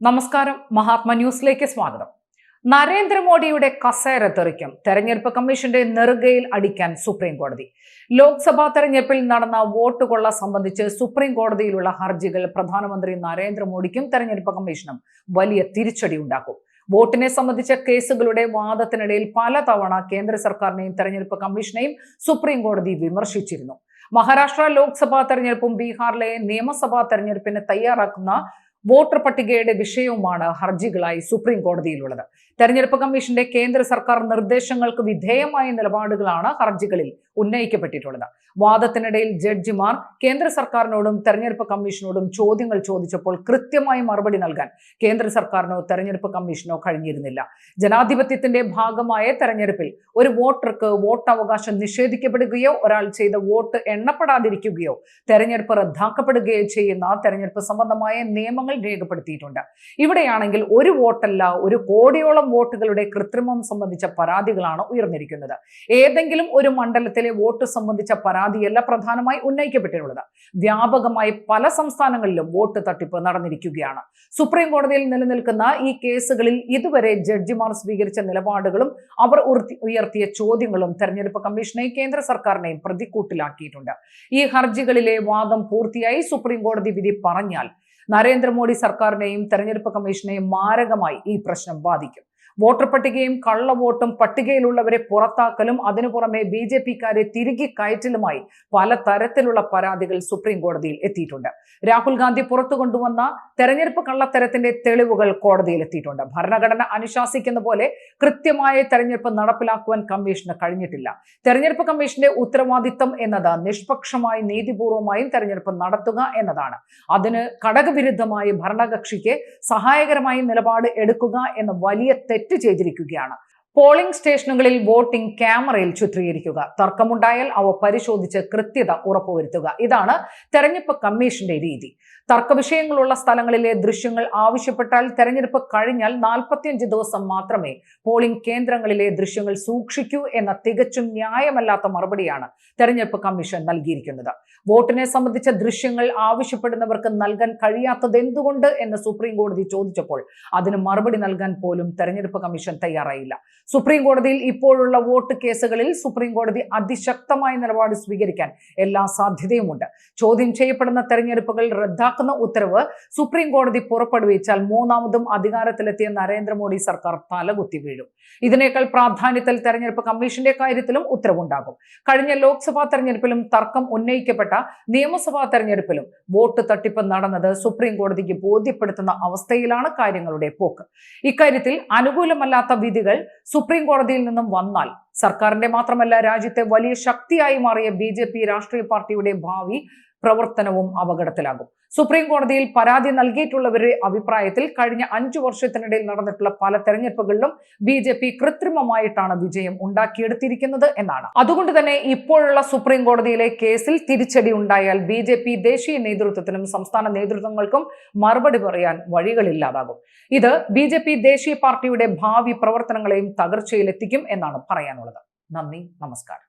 നമസ്കാരം. മഹാത്മ ന്യൂസിലേക്ക് സ്വാഗതം. നരേന്ദ്രമോദിയുടെ കസേര തെറിക്കും തെരഞ്ഞെടുപ്പ് കമ്മീഷന്റെ നെറുകയിൽ അടിക്കാൻ സുപ്രീം കോടതി ലോക്സഭാ തെരഞ്ഞെടുപ്പിൽ നടന്ന വോട്ട് കൊള്ള സംബന്ധിച്ച് സുപ്രീം കോടതിയിലുള്ള ഹർജികൾ പ്രധാനമന്ത്രി നരേന്ദ്രമോദിക്കും തെരഞ്ഞെടുപ്പ് കമ്മീഷനും വലിയ തിരിച്ചടി ഉണ്ടാക്കും വോട്ടിനെ സംബന്ധിച്ച കേസുകളുടെ വാദത്തിനിടയിൽ പലതവണ കേന്ദ്ര സർക്കാരിനെയും തെരഞ്ഞെടുപ്പ് കമ്മീഷനെയും സുപ്രീം കോടതി വിമർശിച്ചിരുന്നു. മഹാരാഷ്ട്ര ലോക്സഭാ തെരഞ്ഞെടുപ്പും ബീഹാറിലെ നിയമസഭാ തെരഞ്ഞെടുപ്പിന് തയ്യാറാക്കുന്ന വോട്ടർ പട്ടികയുടെ വിഷയവുമാണ് ഹർജികളായി സുപ്രീം കോടതിയിലുള്ളത്. തെരഞ്ഞെടുപ്പ് കമ്മീഷന്റെ കേന്ദ്ര സർക്കാർ നിർദ്ദേശങ്ങൾക്ക് വിധേയമായ നിലപാടുകളാണ് ഹർജികളിൽ ഉന്നയിക്കപ്പെട്ടിട്ടുള്ളത്. വാദത്തിനിടയിൽ ജഡ്ജിമാർ കേന്ദ്ര സർക്കാരിനോടും തെരഞ്ഞെടുപ്പ് കമ്മീഷനോടും ചോദ്യങ്ങൾ ചോദിച്ചപ്പോൾ കൃത്യമായി മറുപടി നൽകാൻ കേന്ദ്ര സർക്കാരിനോ തെരഞ്ഞെടുപ്പ് കമ്മീഷനോ കഴിഞ്ഞിരുന്നില്ല. ജനാധിപത്യത്തിന്റെ ഭാഗമായ തെരഞ്ഞെടുപ്പിൽ ഒരു വോട്ടർക്ക് വോട്ട് അവകാശം നിഷേധിക്കപ്പെടുകയോ ഒരാൾ ചെയ്ത വോട്ട് എണ്ണപ്പെടാതിരിക്കുകയോ തെരഞ്ഞെടുപ്പ് റദ്ദാക്കപ്പെടുകയോ ചെയ്യുന്ന തെരഞ്ഞെടുപ്പ് സംബന്ധമായ നിയമങ്ങൾ രേഖപ്പെടുത്തിയിട്ടുണ്ട്. ഇവിടെയാണെങ്കിൽ ഒരു വോട്ടല്ല ഒരു കോടിയോളം വോട്ടുകളുടെ കൃത്രിമം സംബന്ധിച്ച പരാതികളാണ് ഉയർന്നിരിക്കുന്നത്. ഏതെങ്കിലും ഒരു മണ്ഡലത്തിലെ വോട്ട് സംബന്ധിച്ച പരാതിയല്ല പ്രധാനമായി ഉന്നയിക്കപ്പെട്ടിട്ടുള്ളത്. വ്യാപകമായി പല സംസ്ഥാനങ്ങളിലും വോട്ട് തട്ടിപ്പ് നടന്നിരിക്കുകയാണ്. സുപ്രീം കോടതിയിൽ നിലനിൽക്കുന്ന ഈ കേസുകളിൽ ഇതുവരെ ജഡ്ജിമാർ സ്വീകരിച്ച നിലപാടുകളും അവർ ഉയർത്തിയ ചോദ്യങ്ങളും തെരഞ്ഞെടുപ്പ് കമ്മീഷനെയും കേന്ദ്ര സർക്കാരിനെയും പ്രതിക്കൂട്ടിലാക്കിയിട്ടുണ്ട്. ഈ ഹർജികളിലെ വാദം പൂർത്തിയായി സുപ്രീം കോടതി വിധി പറഞ്ഞാൽ നരേന്ദ്രമോദി സർക്കാരിനെയും തെരഞ്ഞെടുപ്പ് കമ്മീഷനെയും മാരകമായി ഈ പ്രശ്നം ബാധിക്കും. വോട്ടർ പട്ടികയും കള്ളവോട്ടും പട്ടികയിലുള്ളവരെ പുറത്താക്കലും അതിനു പുറമെ ബി ജെ പിക്കാരെ തിരികെ കയറ്റലുമായി പല തരത്തിലുള്ള പരാതികൾ സുപ്രീം കോടതിയിൽ എത്തിയിട്ടുണ്ട്. രാഹുൽ ഗാന്ധി പുറത്തു കൊണ്ടുവന്ന തെരഞ്ഞെടുപ്പ് കള്ളത്തരത്തിന്റെ തെളിവുകൾ കോടതിയിൽ എത്തിയിട്ടുണ്ട്. ഭരണഘടന അനുശാസിക്കുന്ന പോലെ കൃത്യമായ തെരഞ്ഞെടുപ്പ് നടപ്പിലാക്കുവാൻ കമ്മീഷന് കഴിഞ്ഞിട്ടില്ല. തെരഞ്ഞെടുപ്പ് കമ്മീഷന്റെ ഉത്തരവാദിത്തം എന്നത് നിഷ്പക്ഷമായി നീതിപൂർവമായും തെരഞ്ഞെടുപ്പ് നടത്തുക എന്നതാണ്. അതിന് ഘടകവിരുദ്ധമായി ഭരണകക്ഷിക്ക് സഹായകരമായി നിലപാട് എടുക്കുക എന്ന വലിയ തെറ്റ് തെറ്റ് ചെയ്തിരിക്കുകയാണ്. പോളിംഗ് സ്റ്റേഷനുകളിൽ വോട്ടിംഗ് ക്യാമറയിൽ ചിത്രീകരിക്കുക. തർക്കമുണ്ടായാൽ അവ പരിശോധിച്ച് കൃത്യത ഉറപ്പുവരുത്തുക. ഇതാണ് തെരഞ്ഞെടുപ്പ് കമ്മീഷന്റെ രീതി. തർക്ക വിഷയങ്ങളുള്ള സ്ഥലങ്ങളിലെ ദൃശ്യങ്ങൾ ആവശ്യപ്പെട്ടാൽ തെരഞ്ഞെടുപ്പ് കഴിഞ്ഞാൽ നാൽപ്പത്തിയഞ്ച് ദിവസം മാത്രമേ പോളിംഗ് കേന്ദ്രങ്ങളിലെ ദൃശ്യങ്ങൾ സൂക്ഷിക്കൂ എന്ന തികച്ചും ന്യായമല്ലാത്ത മറുപടിയാണ് തെരഞ്ഞെടുപ്പ് കമ്മീഷൻ നൽകിയിരിക്കുന്നത്. വോട്ടിനെ സംബന്ധിച്ച ദൃശ്യങ്ങൾ ആവശ്യപ്പെടുന്നവർക്ക് നൽകാൻ കഴിയാത്തത് എന്തുകൊണ്ട് എന്ന് സുപ്രീം കോടതി ചോദിച്ചപ്പോൾ അതിന് മറുപടി നൽകാൻ പോലും തെരഞ്ഞെടുപ്പ് കമ്മീഷൻ തയ്യാറായില്ല. സുപ്രീം കോടതിയിൽ ഇപ്പോഴുള്ള വോട്ട് കേസുകളിൽ സുപ്രീം കോടതി അതിശക്തമായ നിലപാട് സ്വീകരിക്കാൻ എല്ലാ സാധ്യതയുമുണ്ട്. ചോദ്യം ചെയ്യപ്പെടുന്ന തെരഞ്ഞെടുപ്പുകൾ റദ്ദാക്കുന്ന ഉത്തരവ് സുപ്രീം കോടതി പുറപ്പെടുവിച്ചാൽ മൂന്നാമതും അധികാരത്തിലെത്തിയ നരേന്ദ്രമോദി സർക്കാർ തലകുത്തി വീഴും. ഇതിനേക്കാൾ പ്രാധാന്യത്തിൽ തെരഞ്ഞെടുപ്പ് കമ്മീഷന്റെ കാര്യത്തിലും ഉത്തരവുണ്ടാകും. കഴിഞ്ഞ ലോക്സഭാ തെരഞ്ഞെടുപ്പിലും തർക്കം ഉന്നയിക്കപ്പെട്ട നിയമസഭാ തെരഞ്ഞെടുപ്പിലും വോട്ട് തട്ടിപ്പ് നടന്നത് സുപ്രീം കോടതിക്ക് ബോധ്യപ്പെടുത്തുന്ന അവസ്ഥയിലാണ് കാര്യങ്ങളുടെ പോക്ക്. ഇക്കാര്യത്തിൽ അനുകൂലമല്ലാത്ത വിധികൾ സുപ്രീം കോടതിയിൽ നിന്നും വന്നാൽ സർക്കാരിന്റെ മാത്രമല്ല രാജ്യത്തെ വലിയ ശക്തിയായി മാറിയ ബി ജെ പി രാഷ്ട്രീയ പാർട്ടിയുടെ ഭാവി പ്രവർത്തനവും അപകടത്തിലാകും. സുപ്രീം കോടതിയിൽ പരാതി നൽകിയിട്ടുള്ളവരുടെ അഭിപ്രായത്തിൽ കഴിഞ്ഞ അഞ്ചു വർഷത്തിനിടയിൽ നടന്നിട്ടുള്ള പല തെരഞ്ഞെടുപ്പുകളിലും ബി ജെ പി കൃത്രിമമായിട്ടാണ് വിജയം ഉണ്ടാക്കിയെടുത്തിരിക്കുന്നത് എന്നാണ്. അതുകൊണ്ട് തന്നെ ഇപ്പോഴുള്ള സുപ്രീം കോടതിയിലെ കേസിൽ തിരിച്ചടി ഉണ്ടായാൽ ബി ജെ പി ദേശീയ നേതൃത്വത്തിനും സംസ്ഥാന നേതൃത്വങ്ങൾക്കും മറുപടി പറയാൻ വഴികളില്ലാതാകും. ഇത് ബി ജെ പി ദേശീയ പാർട്ടിയുടെ ഭാവി പ്രവർത്തനങ്ങളെയും തകർച്ചയിലെത്തിക്കും എന്നാണ് പറയാനുള്ളത്. നന്ദി നമസ്കാരം.